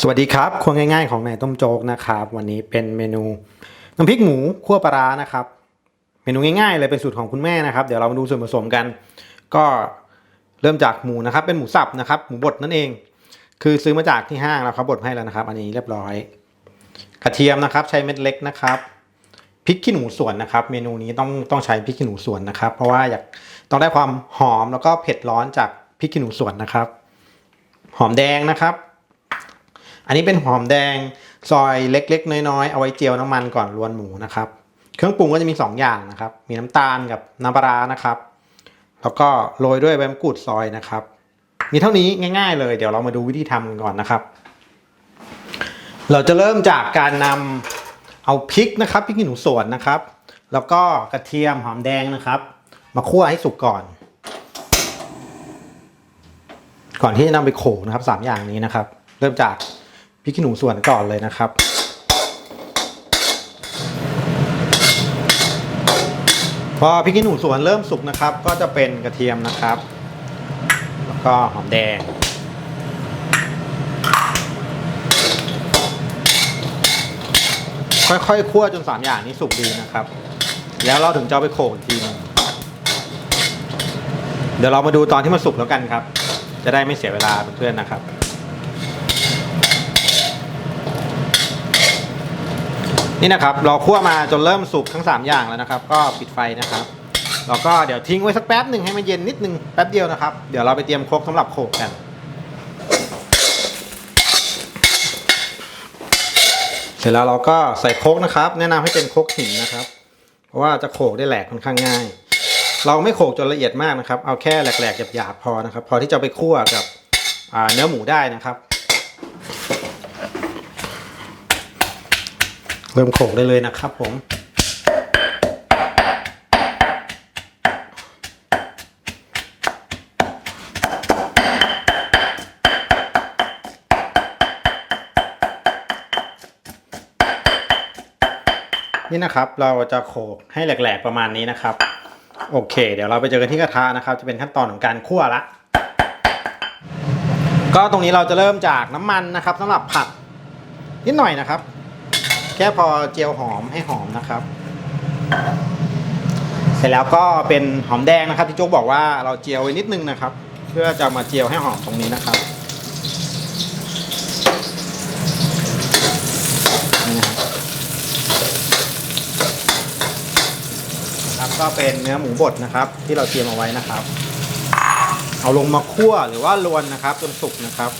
สวัสดีครับครัวง่ายๆของนายต้มโจ๊กนะครับ วันนี้เป็นเมนูน้ำพริกหมูคั่วปลาร้านะครับ เมนูง่ายๆเลยเป็นสูตรของคุณแม่นะครับ เดี๋ยวเรามาดูส่วนผสมกัน ก็เริ่มจากหมูนะครับ เป็นหมูสับนะครับ หมูบดนั่นเอง คือซื้อมาจากที่ห้างแล้วเขาบดให้แล้วนะครับ อันนี้เรียบร้อย กระเทียมนะครับ ใช้เม็ดเล็กนะครับพริกขี้หนูสวนนะครับ เมนูนี้ต้องต้องใช้พริกขี้หนูสวนนะครับ เพราะว่าอยากต้องได้ความหอมแล้วก็เผ็ดร้อนจากพริกขี้หนูสวนนะครับ หอมแดงนะครับ อันนี้เป็นหอมแดงซอยเล็กๆ น้อยๆ เอาไว้เจียวน้ำมันก่อนรวนหมูนะครับ เครื่องปรุงก็จะมี 2 อย่างนะครับ มีน้ำตาลกับน้ำปลาร้านะครับ แล้วก็โรยด้วยใบมะกรูดซอยนะครับ มีเท่านี้ง่าย ๆ เลย เดี๋ยวเรามาดูวิธีทำกันก่อนนะครับ เราจะเริ่มจากการนำเอาพริกนะครับพริกขี้หนูสวนนะครับ แล้วก็กระเทียมหอมแดงนะครับ มาคั่วให้สุกก่อน ก่อนที่จะนำไปโขลกนะครับสามอย่างนี้นะครับ เริ่มจาก พริกขี้หนูส่วนก่อนเลยนะครับ พอพริกขี้หนูส่วนเริ่มสุกนะครับ ก็จะเป็นกระเทียมนะครับ แล้วก็หอมแดงค่อยๆคั่วจนสามอย่างนี้สุกดีนะครับ แล้วเราถึงจะไปโขลกอีกทีหนึงเดี๋ยวเรามาดูตอนที่มันสุกแล้วกันครับ จะได้ไม่เสียเวลาเพื่อนๆนะครับ นี่นะครับเราคั่วมาจนเริ่มสุกทั้ง 3 อย่างแล้วนะครับ ก็ปิดไฟนะครับแล้วก็เดี๋ยวทิ้งไว้สักแป๊บหนึ่งให้มันเย็นนิดนึงแป๊บเดียวนะครับ เดี๋ยวเราไปเตรียมครกสำหรับโขกกัน เสร็จแล้วเราก็ใส่โครกนะครับ แนะนำให้เป็นโครกหินนะครับ เพราะว่าจะโขกได้แหลกค่อนข้างง่าย เราไม่โขกจนละเอียดมากนะครับ เอาแค่แหลกๆหยาบๆพอนะครับ พอที่จะไปคั่วกับเนื้อหมูได้นะครับ เริ่มโขลกได้เลยนะครับผมนี่นะครับเราจะโขลกให้แหลกๆประมาณนี้นะครับ โอเค เดี๋ยวเราไปเจอกันที่กระทะนะครับ จะเป็นขั้นตอนของการคั่วละ ก็ตรงนี้เราจะเริ่มจากน้ำมันนะครับสำหรับผัดนิดหน่อยนะครับ แค่พอเจียวหอมให้หอมนะครับ เสร็จแล้วก็เป็นหอมแดงนะครับที่โจ๊กบอกว่าเราเจียวไว้นิดนึงนะครับ เพื่อจะมาเจียวให้หอมตรงนี้นะครับนะครับก็เป็นเนื้อหมูบดนะครับ ที่เราเตรียมเอาไว้นะครับ เอาลงมาคั่วหรือว่าลวนนะครับจนสุกนะครับ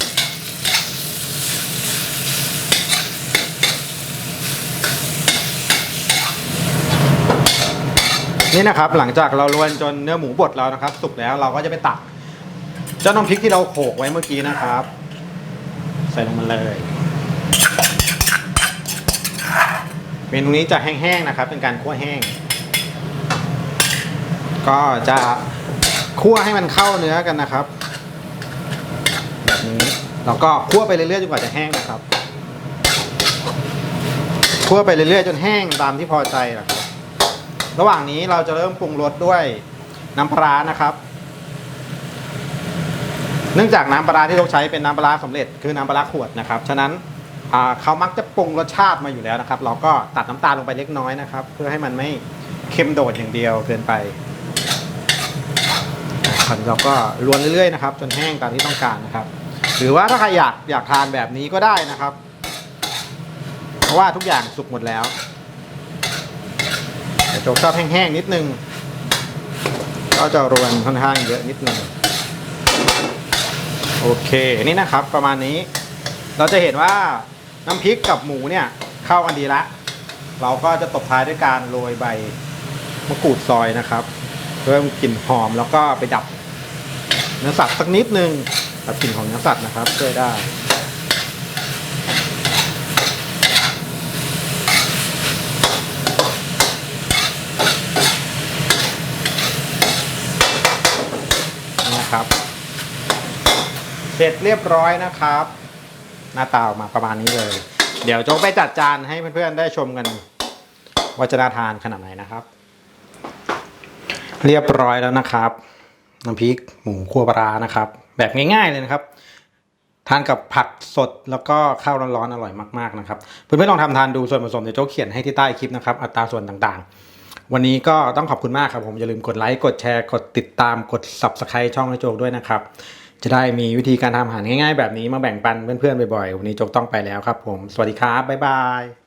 นี่นะครับหลังจากเราลวนจนเนื้อหมูบดแล้วนะครับ สุกแล้วเราก็จะไปตัก เจ้าน้ำพริกที่เราโขลกไว้เมื่อกี้นะครับ ใส่ลงมาเลย เมนูนี้จะแห้งๆนะครับ เป็นการคั่วแห้ง ก็จะคั่วให้มันเข้าเนื้อกันนะครับแบบนี้แล้วก็คั่วไปเรื่อยๆจนกว่าจะแห้งนะครับคั่วไปเรื่อยๆจนแห้งตามที่พอใจนะครับ ระหว่างนี้เราจะเริ่มปรุงรสด้วยน้ำปลานะครับ เนื่องจากน้ำปลาที่เราใช้เป็นน้ำปลาร้าสำเร็จคือน้ำปลาขวดนะครับ ฉะนั้นเขามักจะปรุงรสชาติมาอยู่แล้วนะครับ เราก็ตัดน้ำตาลลงไปเล็กน้อยนะครับ เพื่อให้มันไม่เค็มโดดอย่างเดียวเกินไปครับเราก็ลวนเรื่อยๆนะครับ จนแห้งตามที่ต้องการนะครับ หรือว่าถ้าใครอยากอยากทานแบบนี้ก็ได้นะครับ เพราะว่าทุกอย่างสุกหมดแล้ว แต่โจ๊กชอบแห้งๆนิดนึง ก็จะรวนค่อนข้างเยอะนิดนึง โอเค นี่นะครับประมาณนี้ เราจะเห็นว่าน้ำพริกกับหมูเนี่ยเข้ากันดีละ เราก็จะตบท้ายด้วยการโรยใบมะกรูดซอยนะครับ เพิ่มกลิ่นหอมแล้วก็ไปดับเนื้อสัตว์สักนิดนึงดับกลิ่นของเนื้อสัตว์นะครับช่วยได้ นะครับ เสร็จเรียบร้อยนะครับ หน้าตาออกมาประมาณนี้เลย เดี๋ยวโจ๊กไปจัดจานให้เพื่อนๆได้ชมกันว่าจะน่าทานขนาดไหนนะครับ เรียบร้อยแล้วนะครับน้ำพริกหมูคั่วปลาร้านะครับ แบบง่ายๆเลยนะครับ ทานกับผักสดแล้วก็ข้าวร้อนๆอร่อยมากๆนะครับ เพื่อนๆลองทำทานดูส่วนผสมเดี๋ยวโจ๊กเขียนให้ที่ใต้คลิปนะครับ อัตราส่วนต่างๆ วันนี้ก็ต้องขอบคุณมากครับผมอย่าลืมกดไลค์กดแชร์กดติดตามกด subscribe ช่องให้โจ๊กด้วยนะครับ จะได้มีวิธีการทำอาหารง่ายๆ แบบนี้มาแบ่งปันเพื่อนๆบ่อยๆวันนี้โจ๊กต้องไปแล้วครับผม สวัสดีครับบ๊ายบาย